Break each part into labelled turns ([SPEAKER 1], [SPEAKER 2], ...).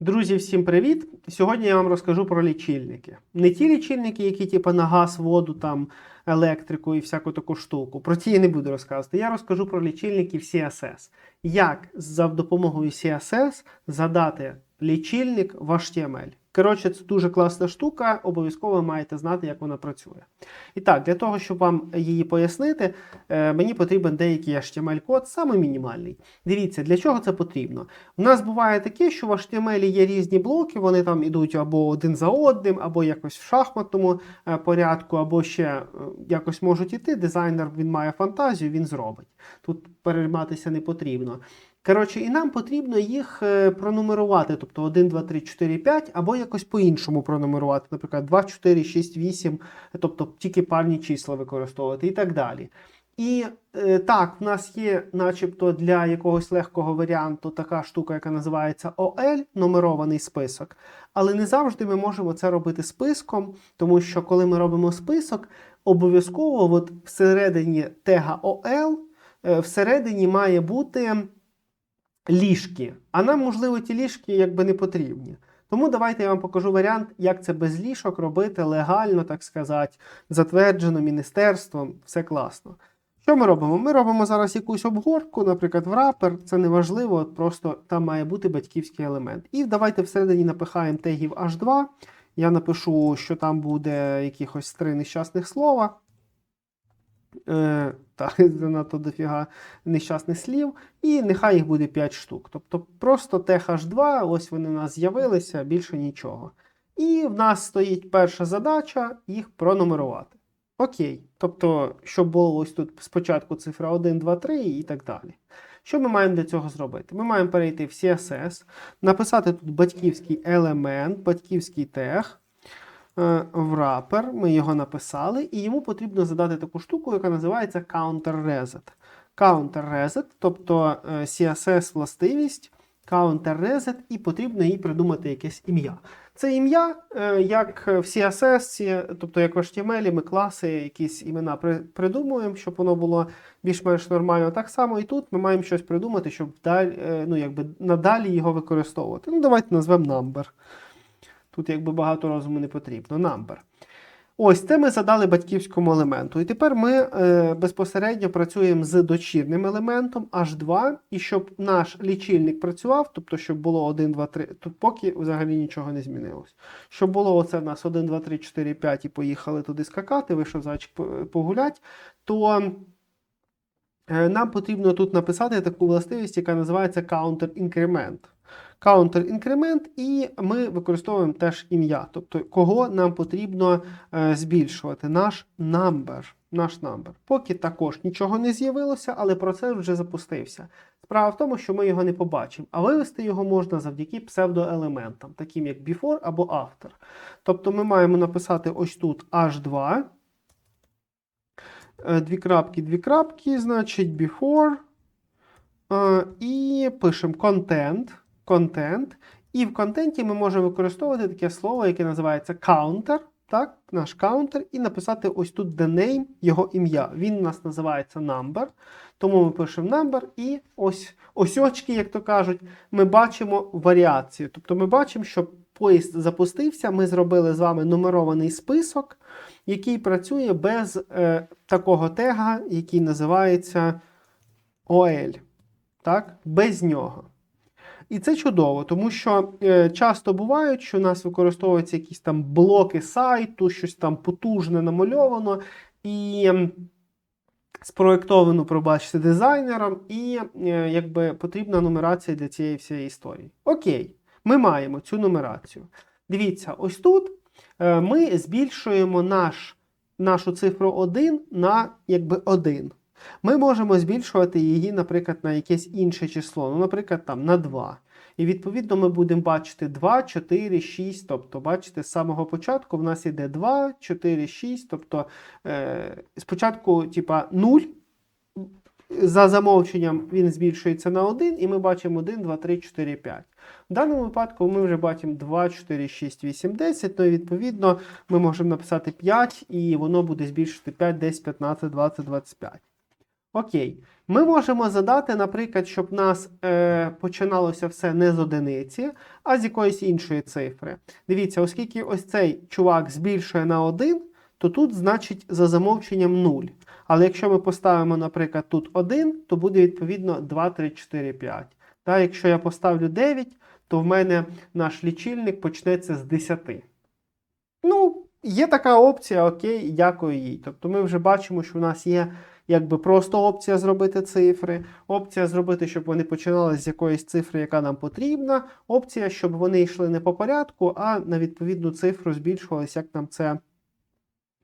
[SPEAKER 1] Друзі, всім привіт! Сьогодні я вам розкажу про лічильники. Не ті лічильники, які типу, на газ, воду, там, електрику і всяку таку штуку. Про ті я не буду розказувати. Я розкажу про лічильники в CSS. Як за допомогою CSS задати лічильник в HTML. Коротше, це дуже класна штука, обов'язково маєте знати, як вона працює. І так, для того, щоб вам її пояснити, е, мені потрібен деякий HTML-код, саме мінімальний. Дивіться, для чого це потрібно. У нас буває таке, що в HTML є різні блоки, вони там ідуть або один за одним, або якось в шахматному е, порядку, або ще е, якось можуть іти. Дизайнер він має фантазію, він зробить. Тут перейматися не потрібно. Коротше, і нам потрібно їх е, пронумерувати, тобто 1, 2, 3, 4, 5, або якось по-іншому пронумерувати, наприклад, 2, 4, 6, 8, тобто тільки парні числа використовувати і так далі. І е, так, в нас є, начебто, для якогось легкого варіанту така штука, яка називається OL, номерований список. Але не завжди ми можемо це робити списком, тому що коли ми робимо список, обов'язково от всередині тега OL, е, всередині має бути ліжки. А нам, можливо, ті ліжки якби не потрібні. Тому давайте я вам покажу варіант, як це без ліжок робити легально, так сказати, затверджено міністерством, все класно. Що ми робимо? Ми робимо зараз якусь обгорку, наприклад, в рапер, це не важливо, просто там має бути батьківський елемент. І давайте всередині напихаємо тегів H2. Я напишу, що там буде якихось три нещасних слова. Е, так, занадто дофіга нещасних слів, і нехай їх буде 5 штук. Тобто просто TH2, ось вони у нас з'явилися, більше нічого. І в нас стоїть перша задача їх пронумерувати. Окей. Тобто, щоб було ось тут спочатку цифра 1, 2, 3 і так далі. Що ми маємо для цього зробити? Ми маємо перейти в CSS, написати тут батьківський елемент, батьківський тег. Е, в рапер, ми його написали, і йому потрібно задати таку штуку, яка називається counter reset. Counter reset, тобто е, CSS властивість, counter reset, і потрібно їй придумати якесь ім'я. Це ім'я, е, як в CSS, тобто як в HTML, ми класи, якісь імена придумуємо, щоб воно було більш-менш нормально. Так само і тут ми маємо щось придумати, щоб далі, ну, якби надалі його використовувати. Ну, Давайте назвемо number. Тут якби багато розуму не потрібно. Number. Ось це ми задали батьківському елементу. І тепер ми е, безпосередньо працюємо з дочірним елементом H2, і щоб наш лічильник працював, тобто, щоб було 1, 2, 3, тут поки взагалі нічого не змінилось. Щоб було оце в нас 1, 2, 3, 4, 5 і поїхали туди скакати, вийшов зайчик погулять, то е, нам потрібно тут написати таку властивість, яка називається counter increment counter інкремент, і ми використовуємо теж ім'я, тобто кого нам потрібно е, збільшувати, наш number. Наш number. Поки також нічого не з'явилося, але процес вже запустився. Справа в тому, що ми його не побачимо, а вивести його можна завдяки псевдоелементам, таким як before або after. Тобто ми маємо написати ось тут H2. Е, дві крапки, дві крапки, значить before. Е, і пишемо content контент. І в контенті ми можемо використовувати таке слово, яке називається counter. Так, наш counter, і написати ось тут the name, його ім'я. Він у нас називається number. Тому ми пишемо number і ось ось очки, як то кажуть, ми бачимо варіацію. Тобто ми бачимо, що поїзд запустився, ми зробили з вами нумерований список, який працює без е, такого тега, який називається OL. Так? Без нього. І це чудово, тому що е, часто бувають, що у нас використовуються якісь там блоки сайту, щось там потужне намальовано і спроєктовано, пробачте, дизайнером, і е, якби потрібна нумерація для цієї всієї історії. Окей, ми маємо цю нумерацію. Дивіться, ось тут е, ми збільшуємо наш, нашу цифру 1 на якби 1. Ми можемо збільшувати її, наприклад, на якесь інше число, ну, наприклад, там на 2. І відповідно ми будемо бачити 2, 4, 6. Тобто, бачите, з самого початку в нас іде 2, 4, 6. Тобто е, спочатку, типа 0. За замовченням він збільшується на 1, і ми бачимо 1, 2, 3, 4, 5. В даному випадку ми вже бачимо 2, 4, 6, 8, 10. Ну і відповідно ми можемо написати 5, і воно буде збільшити 5, 10, 15, 20, 25. Окей. Ми можемо задати, наприклад, щоб в нас е, починалося все не з одиниці, а з якоїсь іншої цифри. Дивіться, оскільки ось цей чувак збільшує на 1, то тут значить за замовченням 0. Але якщо ми поставимо, наприклад, тут 1, то буде відповідно 2, 3, 4, 5. Та якщо я поставлю 9, то в мене наш лічильник почнеться з 10. Ну, є така опція, окей, дякую їй. Тобто ми вже бачимо, що в нас є якби просто опція зробити цифри, опція зробити, щоб вони починали з якоїсь цифри, яка нам потрібна, опція, щоб вони йшли не по порядку, а на відповідну цифру збільшувалися, як нам це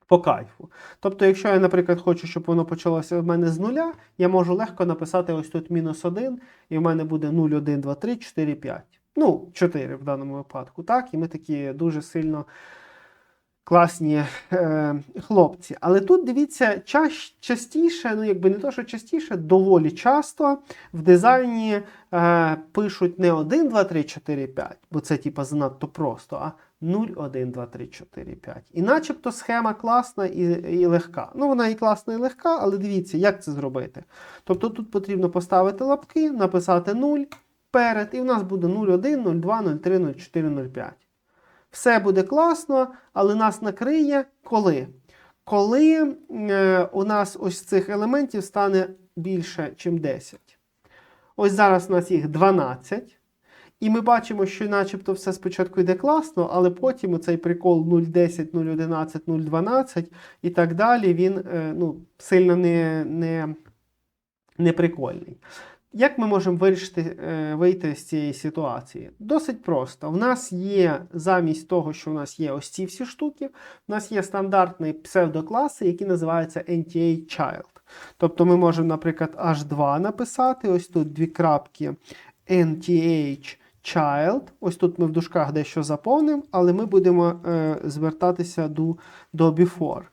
[SPEAKER 1] по кайфу. Тобто, якщо я, наприклад, хочу, щоб воно почалося в мене з нуля, я можу легко написати ось тут мінус 1, і в мене буде 0, 1, 2, 3, 4, 5. Ну, 4 в даному випадку, так? І ми такі дуже сильно класні е, хлопці. Але тут дивіться, ча- частіше, ну якби не то, що частіше, доволі часто в дизайні е, пишуть не 1, 2, 3, 4, 5, бо це типа занадто просто, а 0, 1, 2, 3, 4, 5. І начебто схема класна і, і легка. Ну, вона і класна, і легка, але дивіться, як це зробити. Тобто тут потрібно поставити лапки, написати 0 перед, і в нас буде 0, 1, 0, 2, 0, 3, 0, 4, 0, 5. Все буде класно, але нас накриє коли? Коли е, у нас ось цих елементів стане більше, ніж 10. Ось зараз у нас їх 12. І ми бачимо, що начебто все спочатку йде класно, але потім цей прикол 0,10, 0,11, 0,12 і так далі, він е, ну, сильно не, не, не прикольний. Як ми можемо вирішити е, вийти з цієї ситуації? Досить просто. В нас є замість того, що в нас є ось ці всі штуки, в нас є стандартні псевдокласи, які називаються NTA Child. Тобто ми можемо, наприклад, H2 написати, ось тут дві крапки NTH Child. Ось тут ми в дужках дещо заповнимо, але ми будемо е, звертатися до, до before.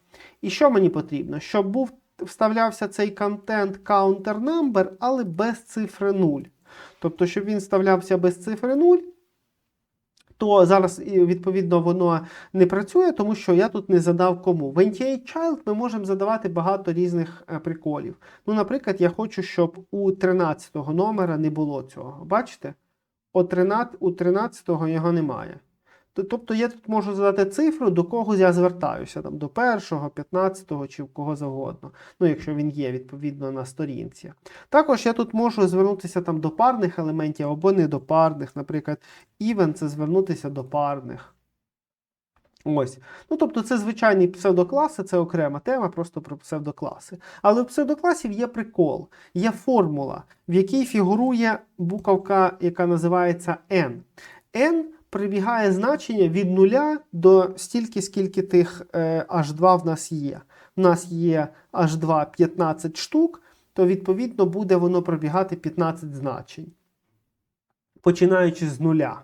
[SPEAKER 1] І що мені потрібно? Щоб був вставлявся цей контент counter number, але без цифри 0. Тобто, щоб він вставлявся без цифри 0, то зараз відповідно воно не працює, тому що я тут не задав кому. В NTA Child ми можемо задавати багато різних е, приколів. Ну, наприклад, я хочу, щоб у 13 го номера не було цього. Бачите? О 13, у 13 його немає. Тобто я тут можу задати цифру, до кого я звертаюся, там, до першого, 15 чи кого завгодно. Ну, якщо він є відповідно на сторінці. Також я тут можу звернутися там до парних елементів або не до парних. Наприклад, even це звернутися до парних. Ось. Ну, тобто, це звичайні псевдокласи, це окрема тема, просто про псевдокласи. Але у псевдокласів є прикол, є формула, в якій фігурує буковка, яка називається n. n прибігає значення від нуля до стільки, скільки тих е, H2 в нас є. В нас є H2 15 штук, то відповідно буде воно пробігати 15 значень, починаючи з нуля.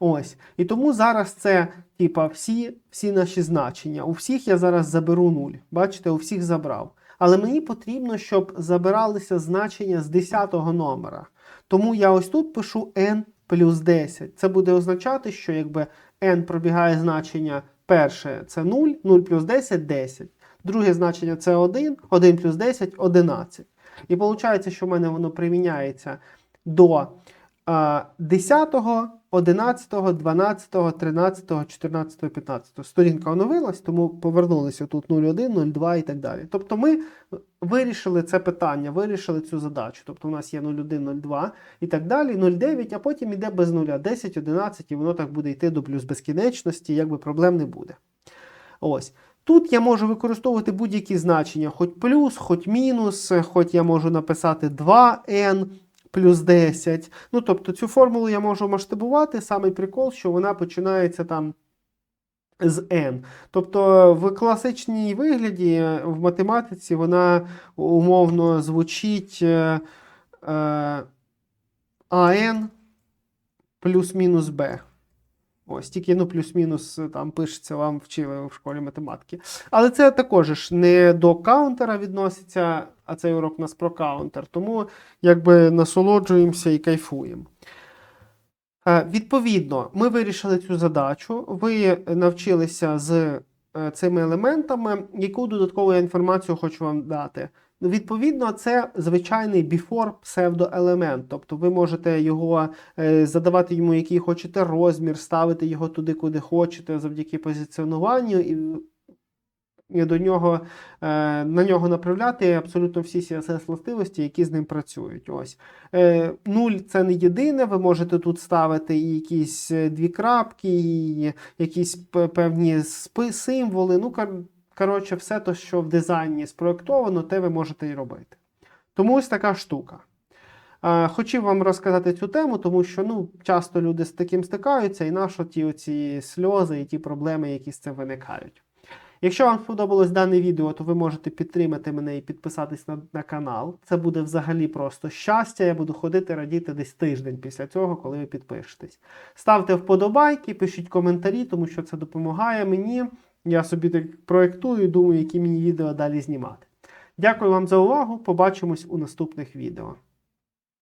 [SPEAKER 1] Ось. І тому зараз це, типа, всі, всі наші значення. У всіх я зараз заберу 0. Бачите, у всіх забрав. Але мені потрібно, щоб забиралися значення з 10 номера. Тому я ось тут пишу n плюс 10. Це буде означати, що якби n пробігає значення перше це 0, 0 плюс 10 10. Друге значення це 1, 1 плюс 10 11. І виходить, що в мене воно приміняється до 10, 11, 12, 13, 14, 15. Сторінка оновилась, тому повернулися тут 01, 02 і так далі. Тобто ми вирішили це питання, вирішили цю задачу. Тобто у нас є 01, 02 і так далі, 09, а потім йде без нуля, 10, 11, і воно так буде йти до плюс безкінечності, якби проблем не буде. Ось. Тут я можу використовувати будь-які значення, хоч плюс, хоч мінус, хоч я можу написати 2n плюс 10. Ну, тобто цю формулу я можу масштабувати. Самий прикол, що вона починається там з n. Тобто в класичній вигляді в математиці вона умовно звучить е, е, an плюс-мінус Б. Ось, тільки ну, плюс-мінус там пишеться, вам вчили в школі математики. Але це також ж не до каунтера відноситься, а цей урок у нас про каунтер. Тому якби насолоджуємося і кайфуємо. Е, Відповідно, ми вирішили цю задачу. Ви навчилися з е, цими елементами. Яку додаткову я інформацію хочу вам дати? Ну, Відповідно, це звичайний before псевдоелемент. Тобто ви можете його е, задавати йому, який хочете розмір, ставити його туди, куди хочете, завдяки позиціонуванню, і, до нього, е, на нього направляти абсолютно всі css властивості, які з ним працюють. Ось. Е, нуль це не єдине. Ви можете тут ставити і якісь е, дві крапки, і якісь певні символи. Ну, коротше, все те, що в дизайні спроектовано, те ви можете і робити. Тому ось така штука. Е, Хотів вам розказати цю тему, тому що ну, часто люди з таким стикаються, і нащо ті оці сльози і ті проблеми, які з цим виникають. Якщо вам сподобалось дане відео, то ви можете підтримати мене і підписатись на, на канал. Це буде взагалі просто щастя. Я буду ходити радіти десь тиждень після цього, коли ви підпишетесь. Ставте вподобайки, пишіть коментарі, тому що це допомагає мені. Я собі так проєктую і думаю, які мені відео далі знімати. Дякую вам за увагу. Побачимось у наступних відео.